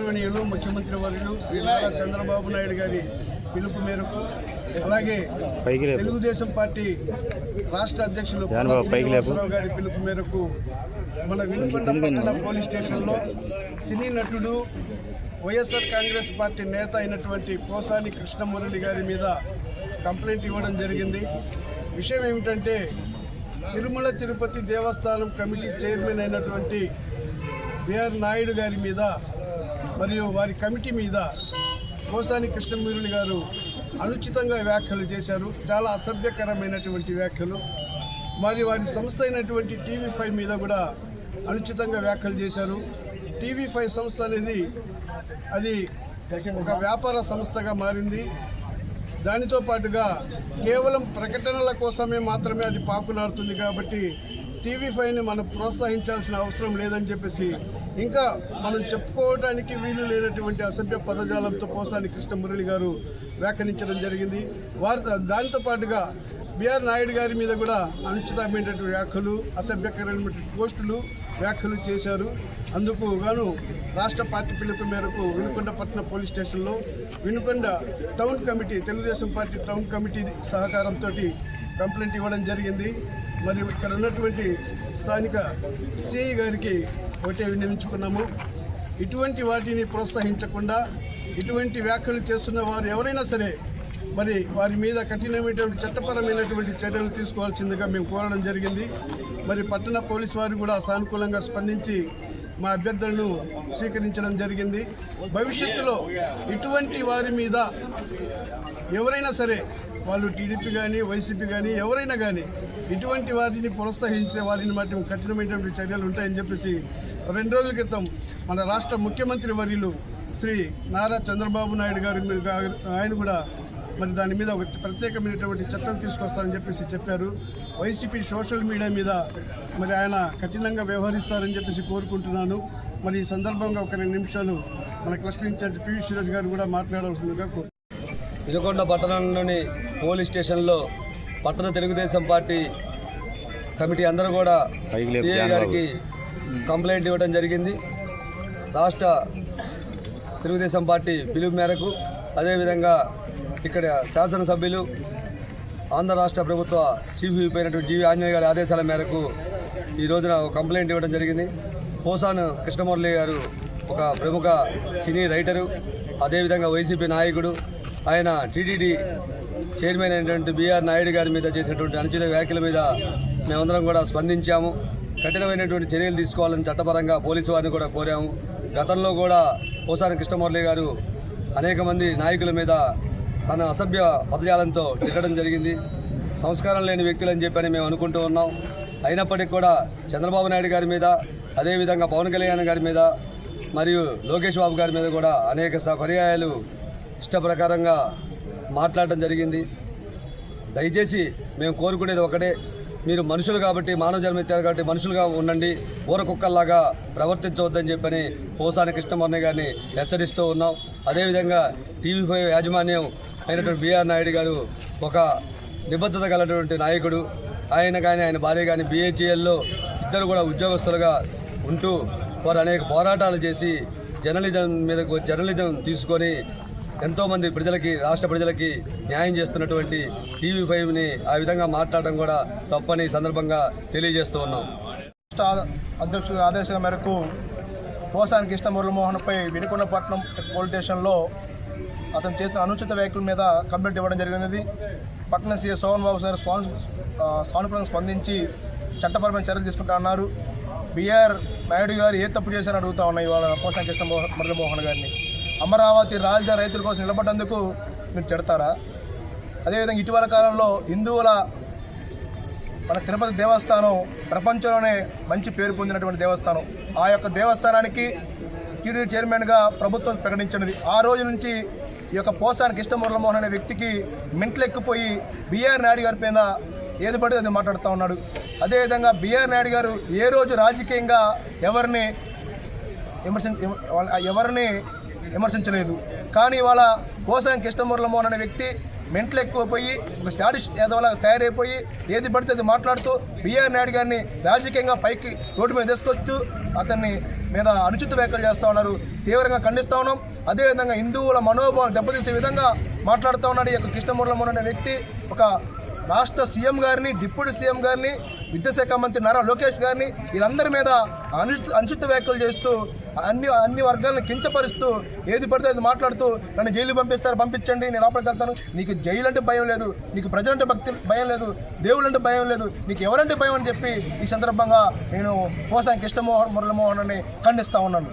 గౌరవనీయులు ముఖ్యమంత్రి వర్యులు శ్రీ నారా చంద్రబాబు నాయుడు గారి పిలుపు మేరకు అలాగే తెలుగుదేశం పార్టీ రాష్ట్ర అధ్యక్షులు. శ్రీనివాసరావు గారి పిలుపు మేరకు మన వినుకొండ పట్టణ పోలీస్ స్టేషన్లో సినీ నటుడు వైఎస్ఆర్ కాంగ్రెస్ పార్టీ నేత అయినటువంటి పోసాని కృష్ణమురళి గారి మీద కంప్లైంట్ ఇవ్వడం జరిగింది. విషయం ఏమిటంటే తిరుమల తిరుపతి దేవస్థానం కమిటీ చైర్మన్ అయినటువంటి బిఆర్ నాయుడు గారి మీద మరియు వారి కమిటీ మీద గోసాని కృష్ణమురళి గారు అనుచితంగా వ్యాఖ్యలు చేశారు. చాలా అసభ్యకరమైనటువంటి వ్యాఖ్యలు. మరి వారి సంస్థ అయినటువంటి టీవీ ఫైవ్ మీద కూడా అనుచితంగా వ్యాఖ్యలు చేశారు. టీవీ ఫైవ్ సంస్థ అనేది అది ఒక వ్యాపార సంస్థగా మారింది. దానితో పాటుగా కేవలం ప్రకటనల కోసమే మాత్రమే అది పాకులాడుతుంది కాబట్టి టీవీ ఫైవ్ని మనం ప్రోత్సహించాల్సిన అవసరం లేదని చెప్పేసి ఇంకా మనం చెప్పుకోవడానికి వీలు లేనటువంటి అసభ్య పదజాలంతో పోసాని కృష్ణమురళి గారు వ్యాఖ్యానించడం జరిగింది. వారి దానితో పాటుగా బిఆర్ నాయుడు గారి మీద కూడా అనుచితమైనటువంటి వ్యాఖ్యలు అసభ్యకరమైనటువంటి పోస్టులు వ్యాఖ్యలు చేశారు. అందుకు గాను రాష్ట్ర పార్టీ పిలుపు మేరకు వినుకొండ పట్టణ పోలీస్ స్టేషన్లో Vinukonda town committee Telugu Desam party town committee సహకారంతో కంప్లైంట్ ఇవ్వడం జరిగింది. మరి ఇక్కడ ఉన్నటువంటి స్థానిక సిఐ గారికి ఒకటే విన్నవించుకున్నాము ఇటువంటి వాటిని ప్రోత్సహించకుండా ఇటువంటి వ్యాఖ్యలు చేస్తున్న వారు ఎవరైనా సరే మరి వారి మీద కఠినమైనటువంటి చట్టపరమైనటువంటి చర్యలు తీసుకోవాల్సిందిగా మేము కోరడం జరిగింది. మరి పట్టణ పోలీసు వారు కూడా సానుకూలంగా స్పందించి మా అభ్యర్థులను స్వీకరించడం జరిగింది. భవిష్యత్తులో ఇటువంటి వారి మీద ఎవరైనా సరే వాళ్ళు టీడీపీ కానీ వైసీపీ కానీ ఎవరైనా కానీ ఇటువంటి వారిని ప్రోత్సహించే వారిని మాట కఠినమైనటువంటి చర్యలు ఉంటాయని చెప్పేసి రెండు రోజుల క్రితం మన రాష్ట్ర ముఖ్యమంత్రి వర్యులు శ్రీ నారా చంద్రబాబు నాయుడు గారి ఆయన కూడా మరి దాని మీద ఒక ప్రత్యేకమైనటువంటి చట్టం తీసుకొస్తారని చెప్పేసి చెప్పారు. వైసీపీ సోషల్ మీడియా మీద మరి ఆయన కఠినంగా వ్యవహరిస్తారని చెప్పేసి కోరుకుంటున్నాను. మరి ఈ సందర్భంగా ఒక రెండు నిమిషాలు మన క్లస్టర్ ఇన్ఛార్జ్ పివి సురేష్ గారు కూడా మాట్లాడవలసిందిగా కోరు వినుకొండ పట్టణంలోని పోలీస్ స్టేషన్లో పట్టణ తెలుగుదేశం పార్టీ కమిటీ అందరూ కూడా గారికి కంప్లైంట్ ఇవ్వడం జరిగింది. రాష్ట్ర తెలుగుదేశం పార్టీ పిలుపు మేరకు అదేవిధంగా ఇక్కడ శాసనసభ్యులు ఆంధ్ర రాష్ట్ర ప్రభుత్వ చీఫ్ అయిపోయినటువంటి జీవి ఆంజనేయ గారి ఆదేశాల మేరకు ఈ రోజున ఒక కంప్లైంట్ ఇవ్వడం జరిగింది. పోసాను కృష్ణమురళి గారు ఒక ప్రముఖ సినీ రైటరు అదేవిధంగా వైసీపీ నాయకుడు. ఆయన టీటీడీ చైర్మన్ అయినటువంటి బీఆర్ నాయుడు గారి మీద చేసినటువంటి అనుచిత వ్యాఖ్యల మీద మేమందరం కూడా స్పందించాము. కఠినమైనటువంటి చర్యలు తీసుకోవాలని చట్టపరంగా పోలీసు వారిని కూడా కోరాము. గతంలో కూడా పోసాని కృష్ణమురళి గారు అనేక మంది నాయకుల మీద తన అసభ్య పదజాలంతో తిట్టడం జరిగింది. సంస్కారం లేని వ్యక్తులని చెప్పని మేము అనుకుంటూ ఉన్నాం. అయినప్పటికీ కూడా చంద్రబాబు నాయుడు గారి మీద అదేవిధంగా పవన్ కళ్యాణ్ గారి మీద మరియు లోకేష్ బాబు గారి మీద కూడా అనేక స- పర్యాయాలు ఇష్ట ప్రకారంగా మాట్లాడడం జరిగింది. దయచేసి మేము కోరుకునేది ఒకటే మీరు మనుషులు కాబట్టి మానవ జన్మ ఎత్తారు కాబట్టి మనుషులుగా ఉండండి. ఊర కుక్కల్లాగా ప్రవర్తించవద్దని చెప్పని పోసాని కృష్ణమర్ణ గారిని హెచ్చరిస్తూ ఉన్నాం. అదేవిధంగా టీవీ ఫైవ్ యాజమాన్యం అయినటువంటి బిఆర్ నాయుడు గారు ఒక నిబద్ధత గలటువంటి నాయకుడు. ఆయన కానీ ఆయన భార్య కానీ బిహెచ్ఎల్లో ఇద్దరు కూడా ఉద్యోగస్తులుగా ఉంటూ వారు అనేక పోరాటాలు చేసి జర్నలిజం మీద జర్నలిజం తీసుకొని ఎంతోమంది ప్రజలకి రాష్ట్ర ప్రజలకి న్యాయం చేస్తున్నటువంటి టీవీ ఫైవ్ని ఆ విధంగా మాట్లాడడం కూడా తప్పని సందర్భంగా తెలియజేస్తూ ఉన్నాం. రాష్ట్ర అధ్యక్షుడి ఆదేశాల మేరకు పోసాని కృష్ణ మురళీమోహన్పై వినుకొండపట్నం పోలీస్ స్టేషన్లో అతను చేసిన అనుచిత వ్యాఖ్యల మీద కంప్లైంట్ ఇవ్వడం జరిగినది. పట్టణ సీఎం సోహన్ బాబు సార్ స్వాన్ సానుకూలంగా స్పందించి చట్టపరమైన చర్యలు తీసుకుంటా అన్నారు. నాయుడు గారు ఏ తప్పు చేశారని అడుగుతా ఉన్నాయి ఇవాళ పోసాని కృష్ణ మురళీమోహన్ గారిని. అమరావతి రాజధాని రైతుల కోసం నిలబడ్డందుకు మీరు తిడతారా? అదేవిధంగా ఇటీవల కాలంలో హిందువుల మన తిరుపతి దేవస్థానం ప్రపంచంలోనే మంచి పేరు పొందినటువంటి దేవస్థానం. ఆ యొక్క దేవస్థానానికి టీడీ చైర్మన్గా ప్రభుత్వం ప్రకటించినది. ఆ రోజు నుంచి ఈ యొక్క పోసాని కృష్ణమురళమోహన్ అనే వ్యక్తికి మెంట్లెక్కిపోయి బీఆర్ నాయుడు గారి పైన ఏది పడితే అది మాట్లాడుతూ ఉన్నాడు. అదేవిధంగా బీఆర్ నాయుడు గారు ఏ రోజు రాజకీయంగా ఎవరిని విమర్శ ఎవరిని విమర్శించలేదు. కానీ ఇవాళ పోసాని కృష్ణమురళమోహన్ అనే వ్యక్తి మెంట్లు ఎక్కువపోయి ఒక శాడిష్ ఏదోలా తయారైపోయి ఏది పడితే అది మాట్లాడుతూ బిఆర్ నాయుడు గారిని రాజకీయంగా పైకి రోడ్డు మీద తీసుకొస్తూ అతన్ని మీద అనుచిత వ్యాఖ్యలు చేస్తూ ఉన్నారు. తీవ్రంగా ఖండిస్తూ ఉన్నాం. అదేవిధంగా హిందువుల మనోభావం దెబ్బతీసే విధంగా మాట్లాడుతూ ఉన్నాడు ఈ యొక్క కృష్ణమురళమోహన్ అనే వ్యక్తి. ఒక రాష్ట్ర సీఎం గారిని డిప్యూటీ సీఎం గారిని విద్యాశాఖ మంత్రి నారా లోకేష్ గారిని వీళ్ళందరి మీద అనుచిత అనుచిత వ్యాఖ్యలు చేస్తూ అన్ని అన్ని వర్గాలను కించపరుస్తూ ఏది పడితే అది మాట్లాడుతూ నన్ను జైలు పంపిస్తారు పంపించండి నేను లోపలికి వెళ్తాను. నీకు జైలు అంటే భయం లేదు నీకు ప్రజలంటే భక్తి భయం లేదు దేవుళ్ళు అంటే భయం లేదు నీకు ఎవరంటే భయం అని చెప్పి ఈ సందర్భంగా నేను పోసాని కృష్ణమోహన్ మురళమోహన్ అని ఖండిస్తూ ఉన్నాను.